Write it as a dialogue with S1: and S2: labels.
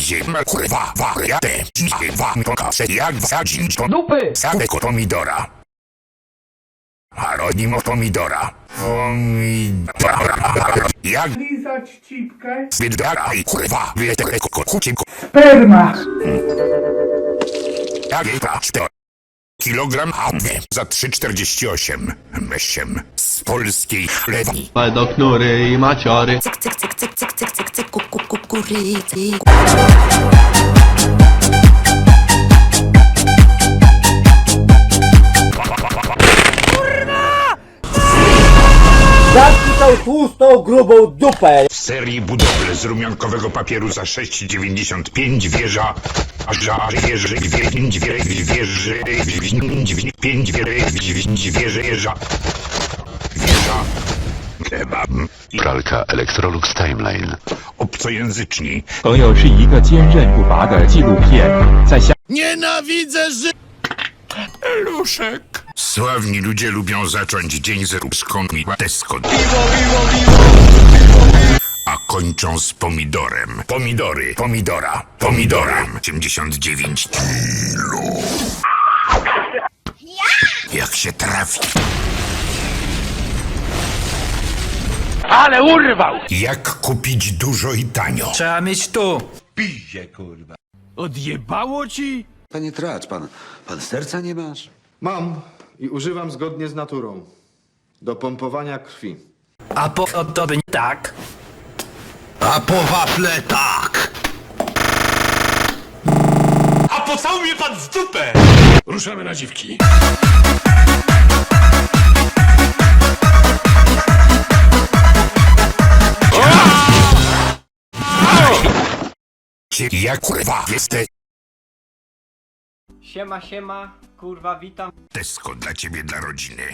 S1: Zima kurwa, wariatę, dzisiaj wam to jak wsadzić do
S2: dupy
S1: samego pomidora. Haronimo pomidora. Pomidora. Jak
S3: lizać cipkę?
S1: Wydara i kurwa, wieterek kokucik.
S3: Sperma.
S1: Jak jej to? Kilogram hamwy za 3,48. Mesiem z polskiej
S4: lewi. Do której maciory.
S5: Cyk, cyk, cyk, cyk, cyk, cyk, cyk, cyk, kuku
S2: ocurrirte. Zapisał tłustą, grubą dupę.
S1: W serii budowle z rumiankowego papieru za 6,95 wieża Żar wieży, dźwięk, dźwięk, wieży, dźwięk, dźwięk, pięć wieży, dźwięk, wieży, jeża.
S6: Pralka Electrolux Timeline.
S1: obcojęzyczni,
S7: 朋友是一个坚韧不拔的纪录片，在香
S1: Luszek. Sławni ludzie lubią zacząć dzień z różką i tesco. A kończą z pomidorem. Pomidory, pomidora, pomidorem. 89 kilo. Jak się trafi.
S2: Ale urwał!
S1: Jak kupić dużo i tanio?
S2: Trzeba mieć tu!
S7: Odjebało ci?
S8: Panie Tracz, pan, pan serca nie masz?
S9: Mam i używam zgodnie z naturą. Do pompowania krwi.
S2: A po nie tak.
S6: A po wafle tak!
S1: Ruszamy na dziwki. Jak kurwa jesteś?
S10: Siema, siema, kurwa, witam.
S1: Tesco dla ciebie, dla rodziny.